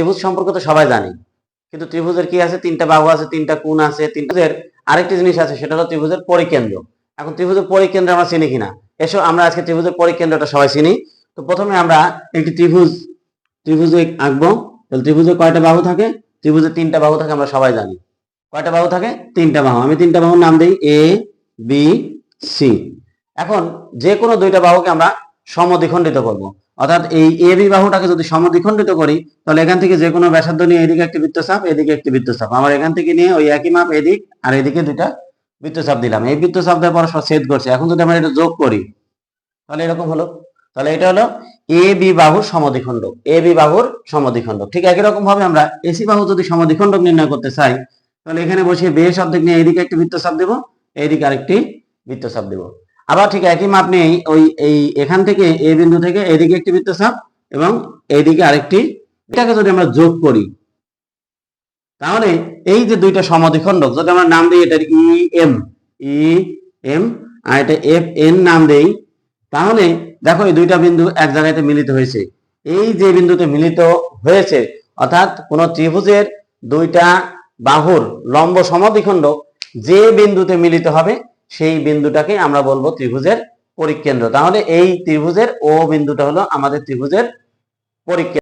ত্রিভুজ সম্পর্কে তো সবাই জানি। কিন্তু ত্রিভুজের কি আছে? তিনটা বাহু আছে, তিনটা কোণ আছে, ত্রিভুজের আরেকটি জিনিস আছে, সেটা হলো ত্রিভুজের পরিকেন্দ্র। এখন ত্রিভুজের পরিকেন্দ্র আমরা চিনি কিনা? এসো, আমরা আজকে ত্রিভুজের পরিকেন্দ্রটা সবাই চিনি। তো প্রথমে আমরা একটি ত্রিভুজ, ত্রিভুজে আঁকবো। তাহলে ত্রিভুজে কয়টা বাহু থাকে? ত্রিভুজে তিনটা বাহু থাকে, আমরা সবাই জানি। কয়টা বাহু থাকে? তিনটা বাহু। আমি তিনটা বাহুর নাম দিই এ বি সি এখন যে কোনো দুইটা বাহুকে আমরা সমদ্বিখণ্ডিত করব। অর্থাৎ এই এ বি বাহুটাকে যদি সমদ্বিখণ্ডিত করি, তাহলে এখান থেকে যে কোনো ব্যাসার্ধ নিয়ে এদিকে একটি বৃত্তচাপ, এদিকে একটি বৃত্তচাপ। আমার এখান থেকে নিয়ে ওই একই মাপ এদিক আর এদিকে দুইটা বৃত্তচাপ দিলাম। এই বৃত্তচাপ দিয়ে পরস্পর ছেদ করছে। এখন যদি আমরা এটা যোগ করি, তাহলে এরকম হলো। তাহলে এটা হলো এ বি বাহুর সমদ্বিখণ্ড। এ বি বাহুর সমদ্বিখণ্ড। ঠিক একই রকম ভাবে আমরা এসি বাহু যদি সমদ্বিখণ্ড নির্ণয় করতে চাই, তাহলে এখানে বসে বে অর্ধেক নিয়ে এদিকে একটি বৃত্তচাপ দেবো এইদিকে আরেকটি বৃত্তচাপ দেবো। আবার ঠিক একই মাপ নিয়েই ওই, এই এখান থেকে এ বিন্দু থেকে এদিকে একটি বৃত্তচাপ এবং এইদিকে আরেকটি। এটাকে যদি আমরা যোগ করি, তাহলে এই যে দুইটা সমদ্বিখণ্ডক, যদি আমরা নাম দিই, এটা E M E M R এটা এফ এন নাম দেই, তাহলে দেখো এই দুইটা বিন্দু এক জায়গাতে মিলিত হয়েছে। এই যে বিন্দুতে মিলিত হয়েছে, অর্থাৎ কোন ত্রিভুজের দুইটা বাহুর লম্ব সমদ্বিখণ্ড যে বিন্দুতে মিলিত হবে সেই বিন্দুটাকে আমরা বলব ত্রিভুজের পরিকেন্দ্র। তাহলে এই ত্রিভুজের ও বিন্দুটা হলো আমাদের ত্রিভুজের পরিকেন্দ্র।